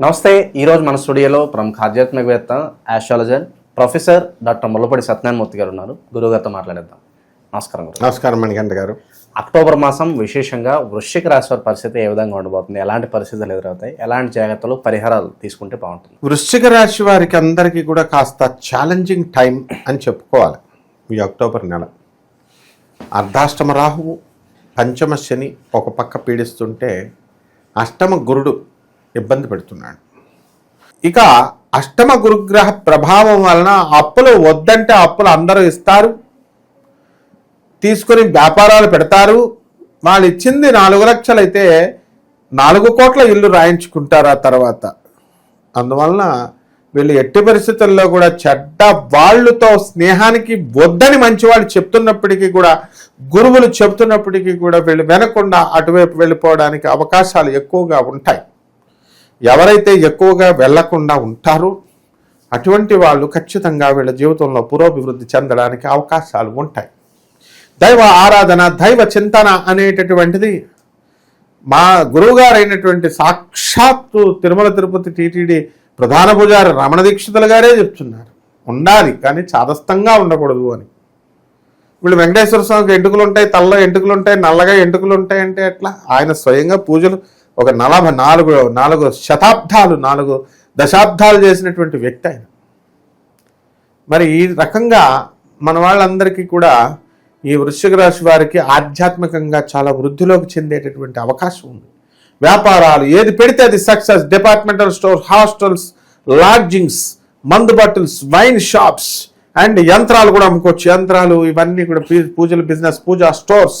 నమస్తే ఈరోజు మన స్టూడియోలో ప్రముఖ ఆధ్యాత్మికవేత్త astrologer professor doctor Mullapudi Satyanarayanamurthy garu ఉన్నారు. గురువుగారితో మాట్లాడేద్దాం. నమస్కారం గురు. నమస్కారం మణికంఠ గారు. అక్టోబర్ మాసం విశేషంగా వృశ్చిక రాశి వారి పరిస్థితి ఏ విధంగా ఉండబోతుంది? ఎలాంటి పరిస్థితులు ఎదురవుతాయి? ఎలాంటి జాగ్రత్తలు పరిహారాలు తీసుకుంటే బాగుంటుంది? వృశ్చిక రాశి వారికి అందరికీ కూడా కాస్త ఛాలెంజింగ్ టైం అని చెప్పుకోవాలి. ఈ అక్టోబర్ నెల. అర్ధాష్టమ రాహువు పంచమ శని ఒక పక్క పీడిస్తుంటే అష్టమ గురుడు ఇబ్బంది పెడుతున్నాడు. ఇక అష్టమ గురుగ్రహ ప్రభావం వలన అప్పులు వద్దంటే అప్పులు అందరూ ఇస్తారు. తీసుకొని వ్యాపారాలు పెడతారు. వాళ్ళు ఇచ్చింది నాలుగు లక్షలు అయితే నాలుగు కోట్ల ఇల్లు రాయించుకుంటారు ఆ తర్వాత. అందువలన వీళ్ళు ఎట్టి పరిస్థితుల్లో కూడా చెడ్డ వాళ్ళతో స్నేహానికి వద్దని మంచివాళ్ళు చెప్తున్నప్పటికీ కూడా గురువులు చెప్తున్నప్పటికీ కూడా వీళ్ళు వినకుండా అటువైపు వెళ్ళిపోవడానికి అవకాశాలు ఎక్కువగా ఉంటాయి. ఎవరైతే ఎక్కువగా వెళ్ళకుండా ఉంటారో అటువంటి వాళ్ళు ఖచ్చితంగా వీళ్ళ జీవితంలో పురోభివృద్ధి చెందడానికి అవకాశాలు ఉంటాయి. దైవ ఆరాధన దైవ చింతన అనేటటువంటిది మా గురువుగారైనటువంటి సాక్షాత్తు తిరుమల తిరుపతి టీటీడీ ప్రధాన పూజారి రమణ దీక్షితులు గారే చెప్తున్నారు. ఉండాలి కానీ చాదస్తంగా ఉండకూడదు అని. వీళ్ళు వెంకటేశ్వర స్వామికి ఎంటుకలు ఉంటాయి తల్ల ఎంటుకలు ఉంటాయి నల్లగా ఎంటుకలు ఉంటాయి అంటే ఎట్లా? ఆయన స్వయంగా పూజలు ఒక నలభై నాలుగు నాలుగు శతాబ్దాలు నాలుగు దశాబ్దాలు చేసినటువంటి వ్యక్తి ఆయన. మరి ఈ రకంగా మన వాళ్ళందరికీ కూడా ఈ వృశ్చిక రాశి వారికి ఆధ్యాత్మికంగా చాలా వృద్ధిలోకి చెందేటటువంటి అవకాశం ఉంది. వ్యాపారాలు ఏది పెడితే అది success departmental store hostels lodgings మందు బాటిల్స్ వైన్ షాప్స్ అండ్ యంత్రాలు కూడా అమ్ముకోవచ్చు. యంత్రాలు ఇవన్నీ కూడా పూజల బిజినెస్ పూజా స్టోర్స్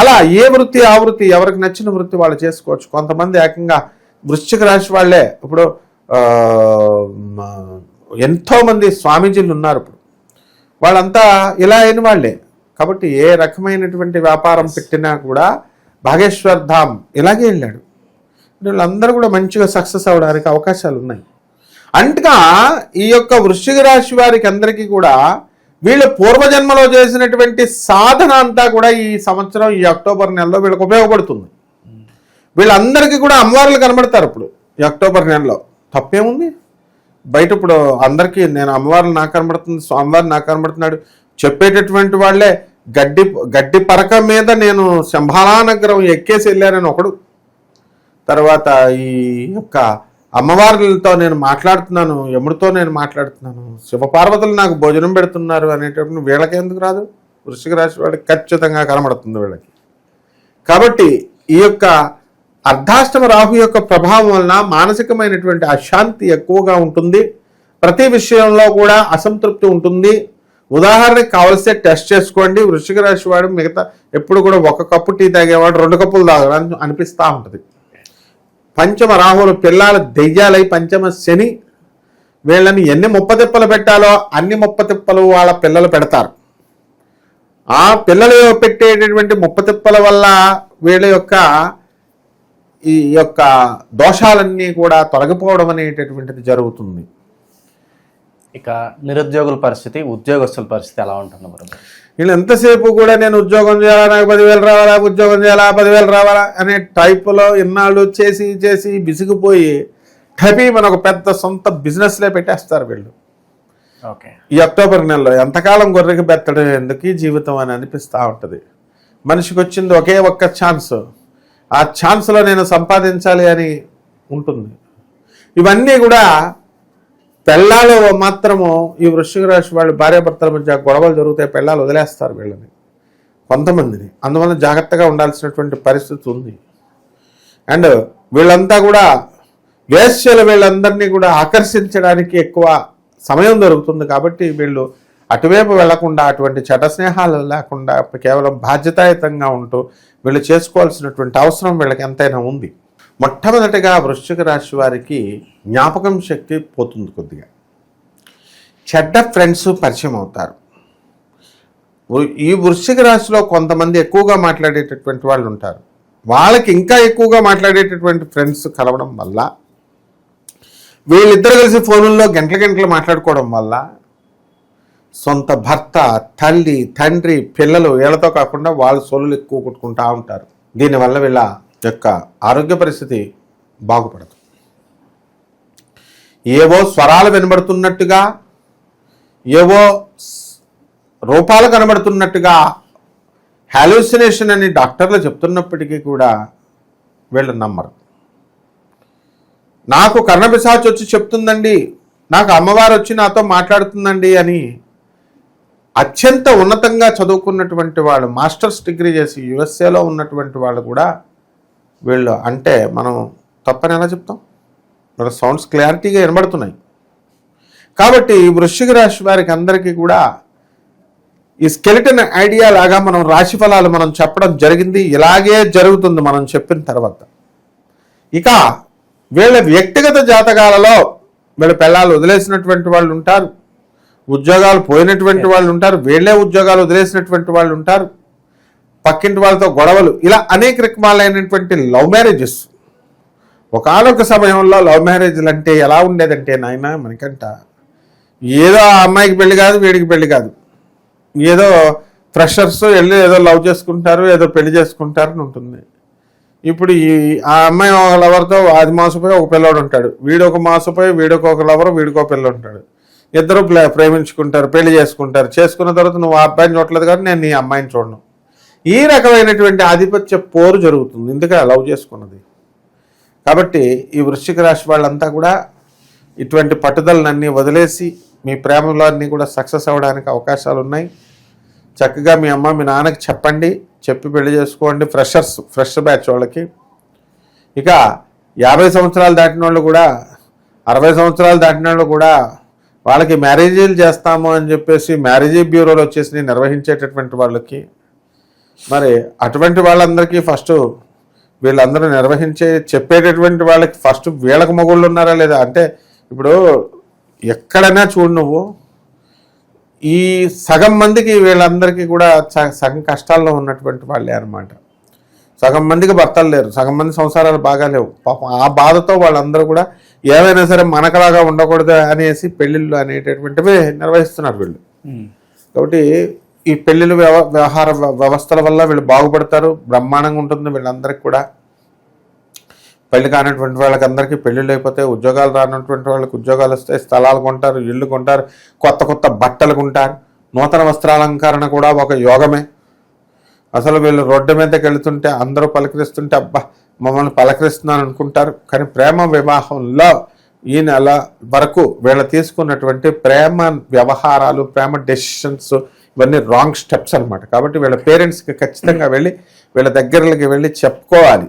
అలా ఏ వృత్తి ఆ వృత్తి ఎవరికి నచ్చిన వృత్తి వాళ్ళు చేసుకోవచ్చు. కొంతమంది ఏకంగా వృశ్చిక రాశి వాళ్ళే. ఇప్పుడు ఎంతోమంది స్వామీజీలు ఉన్నారు ఇప్పుడు. వాళ్ళంతా ఇలా అయిన వాళ్ళే. కాబట్టి ఏ రకమైనటువంటి వ్యాపారం పెట్టినా కూడా భాగేశ్వర్ ధామ్ ఇలాగే వెళ్ళాడు. వీళ్ళందరూ కూడా మంచిగా సక్సెస్ అవ్వడానికి అవకాశాలు ఉన్నాయి అంటగా ఈ యొక్క వృశ్చిక రాశి వారికి అందరికీ కూడా వీళ్ళు పూర్వజన్మలో చేసినటువంటి సాధన అంతా కూడా ఈ సంవత్సరం ఈ అక్టోబర్ నెలలో వీళ్ళకి ఉపయోగపడుతుంది. వీళ్ళందరికీ కూడా అమ్మవార్లు కనబడతారు ఇప్పుడు ఈ అక్టోబర్ నెలలో. తప్పేముంది? బయట ఇప్పుడు అందరికీ నేను అమ్మవారు నాకు కనబడుతుంది స్వామివారు నాకు కనబడుతున్నాడు చెప్పేటటువంటి వాళ్ళే గడ్డి గడ్డి పరక మీద నేను శంభాలానగరం ఎక్కేసి వెళ్ళానని ఒకడు. తర్వాత ఈ యొక్క అమ్మవార్లతో నేను మాట్లాడుతున్నాను యముడితో నేను మాట్లాడుతున్నాను. శివపార్వతులు నాకు భోజనం పెడుతున్నారు అనేటప్పుడు వీళ్ళకి ఎందుకు రాదు? వృషిక రాశి వాడికి ఖచ్చితంగా కనబడుతుంది వీళ్ళకి. కాబట్టి ఈ యొక్క అర్ధాష్టమ రాహు యొక్క ప్రభావం వలన మానసికమైనటువంటి అశాంతి ఎక్కువగా ఉంటుంది. ప్రతి విషయంలో కూడా అసంతృప్తి ఉంటుంది. ఉదాహరణకి కావలిస్తే టెస్ట్ చేసుకోండి. వృషిక రాశి వాడు మిగతా ఎప్పుడు కూడా ఒక కప్పు టీ తాగేవాడు రెండు కప్పులు తాగడానికి అనిపిస్తూ ఉంటుంది. పంచమ రాహువులు పిల్లలు దెయ్యాలై పంచమ శని వీళ్ళని ఎన్ని ముప్పతిప్పలు పెట్టాలో అన్ని ముప్పతిప్పలు వాళ్ళ పిల్లలు పెడతారు. ఆ పిల్లలు పెట్టేటటువంటి ముప్పతిప్పల వల్ల వీళ్ళ యొక్క ఈ యొక్క దోషాలన్నీ కూడా తొలగిపోవడం అనేటటువంటిది జరుగుతుంది. ఇక నిరుద్యోగుల పరిస్థితి ఉద్యోగస్తుల పరిస్థితి ఎలా ఉంటుంది మరి. వీళ్ళు ఎంతసేపు కూడా నేను ఉద్యోగం చేయాలా నాకు పదివేలు రావాలా ఉద్యోగం చేయాలా పదివేలు రావాలా అనే టైపులో ఇన్నాళ్ళు చేసి చేసి విసిగిపోయి టపీ మన ఒక పెద్ద సొంత బిజినెస్లే పెట్టేస్తారు వీళ్ళు. ఓకే. ఈ అక్టోబర్ నెలలో ఎంతకాలం గొర్రెకి బెత్తడం ఎందుకు జీవితం అని అనిపిస్తూ ఉంటుంది. మనిషికి వచ్చింది ఒకే ఒక్క ఛాన్స్. ఆ ఛాన్స్లో నేను సంపాదించాలి అని ఉంటుంది. ఇవన్నీ కూడా పెళ్ళాలు మాత్రము ఈ వృశ్చిక రాశి వాళ్ళు భార్యాభర్తల మధ్య గొడవలు జరుగుతాయి పెళ్ళాలు వదిలేస్తారు వీళ్ళని. కొంతమందిని. అందువల్ల జాగ్రత్తగా ఉండాల్సినటువంటి పరిస్థితి ఉంది. అండ్ వీళ్ళంతా కూడా వేశ్యలు వీళ్ళందరినీ కూడా ఆకర్షించడానికి ఎక్కువ సమయం దొరుకుతుంది కాబట్టి వీళ్ళు అటువైపు వెళ్ళకుండా అటువంటి చెడ్డ స్నేహాలు లేకుండా కేవలం బాధ్యతాయుతంగా ఉంటూ వీళ్ళు చేసుకోవాల్సినటువంటి అవసరం వీళ్ళకి ఎంతైనా ఉంది. మొట్టమొదటిగా వృశ్చిక రాశి వారికి జ్ఞాపకం శక్తి పోతుంది కొద్దిగా. చెడ్డ ఫ్రెండ్స్ పరిచయం అవుతారు. ఈ వృశ్చిక రాశిలో కొంతమంది ఎక్కువగా మాట్లాడేటటువంటి వాళ్ళు ఉంటారు. వాళ్ళకి ఇంకా ఎక్కువగా మాట్లాడేటటువంటి ఫ్రెండ్స్ కలవడం వల్ల వీళ్ళిద్దరు కలిసి ఫోనుల్లో గంటల గంటలు మాట్లాడుకోవడం వల్ల సొంత భర్త తల్లి తండ్రి పిల్లలు వీళ్ళతో కాకుండా వాళ్ళ సొలులు ఎక్కువ కొట్టుకుంటా ఉంటారు. దీనివల్ల వీళ్ళ యొక్క ఆరోగ్య పరిస్థితి బాగుపడదు. ఏవో స్వరాలు వినబడుతున్నట్టుగా ఏవో రూపాలు కనబడుతున్నట్టుగా హాల్యూసినేషన్ అని డాక్టర్లు చెప్తున్నప్పటికీ కూడా వీళ్ళు నమ్మరు. నాకు కర్ణపిశాచి వచ్చి చెప్తుందండి నాకు అమ్మవారు వచ్చి నాతో మాట్లాడుతుందండి అని అత్యంత ఉన్నతంగా చదువుకున్నటువంటి వాళ్ళు మాస్టర్స్ డిగ్రీ చేసి యుఎస్ఏలో ఉన్నటువంటి వాళ్ళు కూడా వీళ్ళు అంటే మనం తప్పని ఎలా చెప్తాం? మన సౌండ్స్ క్లారిటీగా వినబడుతున్నాయి. కాబట్టి వృశ్చిక రాశి వారికి అందరికీ కూడా ఈ స్కెలిటన్ ఐడియా లాగా మనం రాశి ఫలాలు మనం చెప్పడం జరిగింది. ఇలాగే జరుగుతుంది మనం చెప్పిన తర్వాత. ఇక వీళ్ళ వ్యక్తిగత జాతకాలలో వీళ్ళ పిల్లలు వదిలేసినటువంటి వాళ్ళు ఉంటారు. ఉద్యోగాలు పోయినటువంటి వాళ్ళు ఉంటారు. వీళ్ళే ఉద్యోగాలు వదిలేసినటువంటి వాళ్ళు ఉంటారు. పక్కింటి వాళ్ళతో గొడవలు ఇలా అనేక రకమాలైనటువంటి లవ్ మ్యారేజెస్. ఒకనొక సమయంలో లవ్ మ్యారేజ్లు అంటే ఎలా ఉండేదంటే నాయన మనకంట ఏదో ఆ అమ్మాయికి పెళ్ళి కాదు వీడికి పెళ్ళి కాదు. ఏదో ఫ్రెషర్స్ వెళ్ళి ఏదో లవ్ చేసుకుంటారు ఏదో పెళ్ళి చేసుకుంటారు అని ఉంటుంది. ఇప్పుడు ఈ ఆ అమ్మాయి ఒక లవర్తో అది మాసపోయి ఒక పిల్లోడు ఉంటాడు. వీడొక మాసపోయి వీడికి ఒక లవర్ వీడికో పిల్లడు ఉంటాడు. ఇద్దరు ప్రేమించుకుంటారు పెళ్ళి చేసుకుంటారు. చేసుకున్న తర్వాత నువ్వు ఆ అబ్బాయిని చూడలేదు కాబట్టి నేను నీ అమ్మాయిని చూడను. ఈ రకమైనటువంటి ఆధిపత్య పోరు జరుగుతుంది. ఎందుకంటే లవ్ చేసుకున్నది? కాబట్టి ఈ వృశ్చిక రాశి వాళ్ళంతా కూడా ఇటువంటి పట్టుదలనన్నీ వదిలేసి మీ ప్రేమలో అన్నీ కూడా సక్సెస్ అవ్వడానికి అవకాశాలు ఉన్నాయి చక్కగా మీ అమ్మ మీ నాన్నకి చెప్పండి చెప్పి పెళ్ళి చేసుకోండి. ఫ్రెషర్స్ ఫ్రెష్ బ్యాచ్ వాళ్ళకి. ఇక యాభై సంవత్సరాలు దాటిన వాళ్ళు కూడా అరవై సంవత్సరాలు దాటిన వాళ్ళు కూడా వాళ్ళకి మ్యారేజీలు చేస్తాము అని చెప్పేసి మ్యారేజీ బ్యూరోలు వచ్చేసి నిర్వహించేటటువంటి వాళ్ళకి మరి అటువంటి వాళ్ళందరికీ ఫస్ట్ వీళ్ళందరూ నిర్వహించే చెప్పేటటువంటి వాళ్ళకి ఫస్ట్ వీళ్ళకి మొగుళ్ళు ఉన్నారా లేదా? అంటే ఇప్పుడు ఎక్కడైనా చూడు నువ్వు ఈ సగం మందికి వీళ్ళందరికీ కూడా సగం కష్టాల్లో ఉన్నటువంటి వాళ్ళే అనమాట సగం మందికి భర్తలు లేరు సగం మంది సంసారాలు బాగా లేవు. పాపం ఆ బాధతో వాళ్ళందరూ కూడా ఏమైనా సరే మనకలాగా ఉండకూడదు అనేసి పెళ్ళిళ్ళు అనేటటువంటివి నిర్వహిస్తున్నారు వీళ్ళు. కాబట్టి ఈ పెళ్ళిళ్ళ వ్యవ వ్యవహార వ్య- వ్యవస్థల వల్ల వీళ్ళు బాగుపడతారు బ్రహ్మాండంగా ఉంటుంది వీళ్ళందరికీ కూడా. పెళ్ళి కానటువంటి వాళ్ళకి అందరికీ పెళ్ళిళ్ళు అయిపోతే ఉద్యోగాలు రానటువంటి వాళ్ళకి ఉద్యోగాలు వస్తాయి స్థలాలు కొంటారు ఇళ్ళు కొంటారు కొత్త కొత్త బట్టలు కొంటారు. నూతన వస్త్రాలంకరణ కూడా ఒక యోగమే. అసలు వీళ్ళు రోడ్డు మీదకి వెళుతుంటే అందరూ పలకరిస్తుంటే అబ్బా మమ్మల్ని పలకరిస్తున్నాను అనుకుంటారు కానీ ప్రేమ వివాహంలో ఈ నెల వరకు వీళ్ళు తీసుకున్నటువంటి ప్రేమ వ్యవహారాలు ప్రేమ డెసిషన్స్ ఇవన్నీ రాంగ్ స్టెప్స్ అనమాట కాబట్టి వీళ్ళ పేరెంట్స్కి ఖచ్చితంగా వెళ్ళి వీళ్ళ దగ్గరలోకి వెళ్ళి చెప్పుకోవాలి.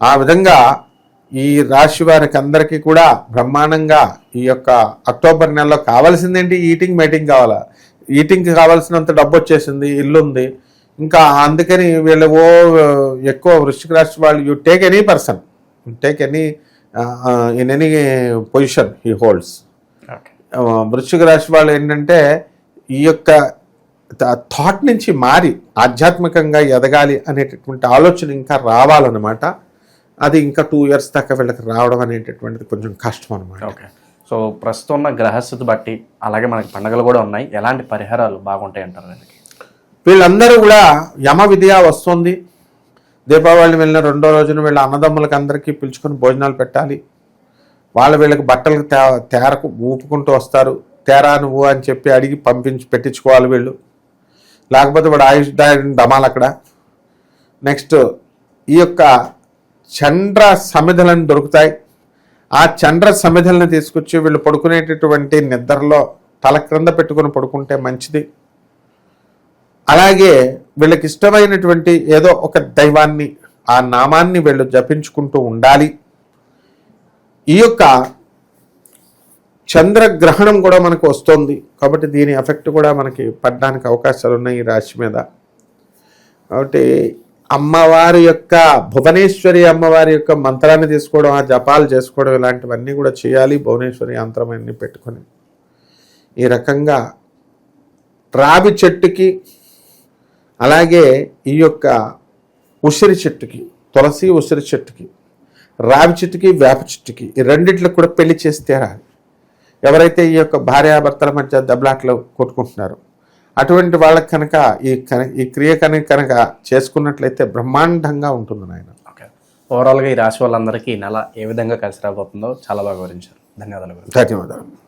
ఆ విధంగా ఈ రాశి వారికి అందరికీ కూడా బ్రహ్మాండంగా ఈ యొక్క అక్టోబర్ నెలలో కావాల్సిందేంటి ఈటింగ్ మీటింగ్ కావాలా? ఈటింగ్కి కావాల్సినంత డబ్బు వచ్చేసింది ఇల్లు ఉంది. ఇంకా అందుకని వీళ్ళు ఓ ఎక్కువ వృష్టికి రాశి వాళ్ళు you take any person take any in any position ఈ హోల్డ్స్ వృశ్చిక రాశి వాళ్ళు ఏంటంటే ఈ యొక్క థాట్ నుంచి మారి ఆధ్యాత్మికంగా ఎదగాలి అనేటటువంటి ఆలోచన ఇంకా రావాలన్నమాట. అది ఇంకా టూ ఇయర్స్ దాకా వీళ్ళకి రావడం అనేటటువంటిది కొంచెం కష్టం అనమాట ఓకే సో ప్రస్తుతం ఉన్న గ్రహస్థితి బట్టి అలాగే మనకి పండుగలు కూడా ఉన్నాయి. ఎలాంటి పరిహారాలు బాగుంటాయి అంటారు వీళ్ళందరూ కూడా యమ విద్య వస్తుంది. దీపావళి వెళ్ళిన రెండో రోజున వీళ్ళ అన్నదమ్ములకి అందరికీ పిలుచుకొని భోజనాలు పెట్టాలి. వాళ్ళ వీళ్ళకి బట్టలకు తే తేరకు ఊపుకుంటూ వస్తారు. తేరా నువ్వు అని చెప్పి అడిగి పంపించి పెట్టించుకోవాలి వీళ్ళు. లేకపోతే వాడు ఆయుష్ దమాలు అక్కడ. నెక్స్ట్ ఈ యొక్క చండ్ర సమిధలను దొరుకుతాయి. ఆ చండ్ర సమిధలను తీసుకొచ్చి వీళ్ళు పడుకునేటటువంటి నిద్రలో తల క్రింద పెట్టుకుని పడుకుంటే మంచిది. అలాగే వీళ్ళకి ఇష్టమైనటువంటి ఏదో ఒక దైవాన్ని ఆ నామాన్ని వీళ్ళు జపించుకుంటూ ఉండాలి. ఈ యొక్క చంద్రగ్రహణం కూడా మనకు వస్తుంది. కాబట్టి దీని ఎఫెక్ట్ కూడా మనకి పడడానికి అవకాశాలు ఉన్నాయి ఈ రాశి మీద. కాబట్టి అమ్మవారి యొక్క భువనేశ్వరి అమ్మవారి యొక్క మంత్రాన్ని తీసుకోవడం ఆ జపాలు చేసుకోవడం ఇలాంటివన్నీ కూడా చేయాలి భువనేశ్వరి యంత్రం అన్నీ పెట్టుకొని. ఈ రకంగా రావి చెట్టుకి అలాగే ఈ యొక్క ఉసిరి చెట్టుకి తులసి ఉసిరి చెట్టుకి రావి చెట్టుకి వేప చెట్టుకి ఈ రెండిట్లకు కూడా పెళ్ళి చేసి తీరాలి. ఎవరైతే ఈ యొక్క భార్యాభర్తల మధ్య దెబ్బలాట్లు కొట్టుకుంటున్నారో అటువంటి వాళ్ళకి కనుక ఈ కన- ఈ క్రియ కనుక కనుక చేసుకున్నట్లయితే బ్రహ్మాండంగా ఉంటుంది నాయన. ఓకే. ఓవరాల్గా ఈ రాశి వాళ్ళందరికీ నెల ఏ విధంగా కలిసి రాబోతుందో చాలా బాగా వివరించారు. ధన్యవాదాలు ధన్యవాదాలు.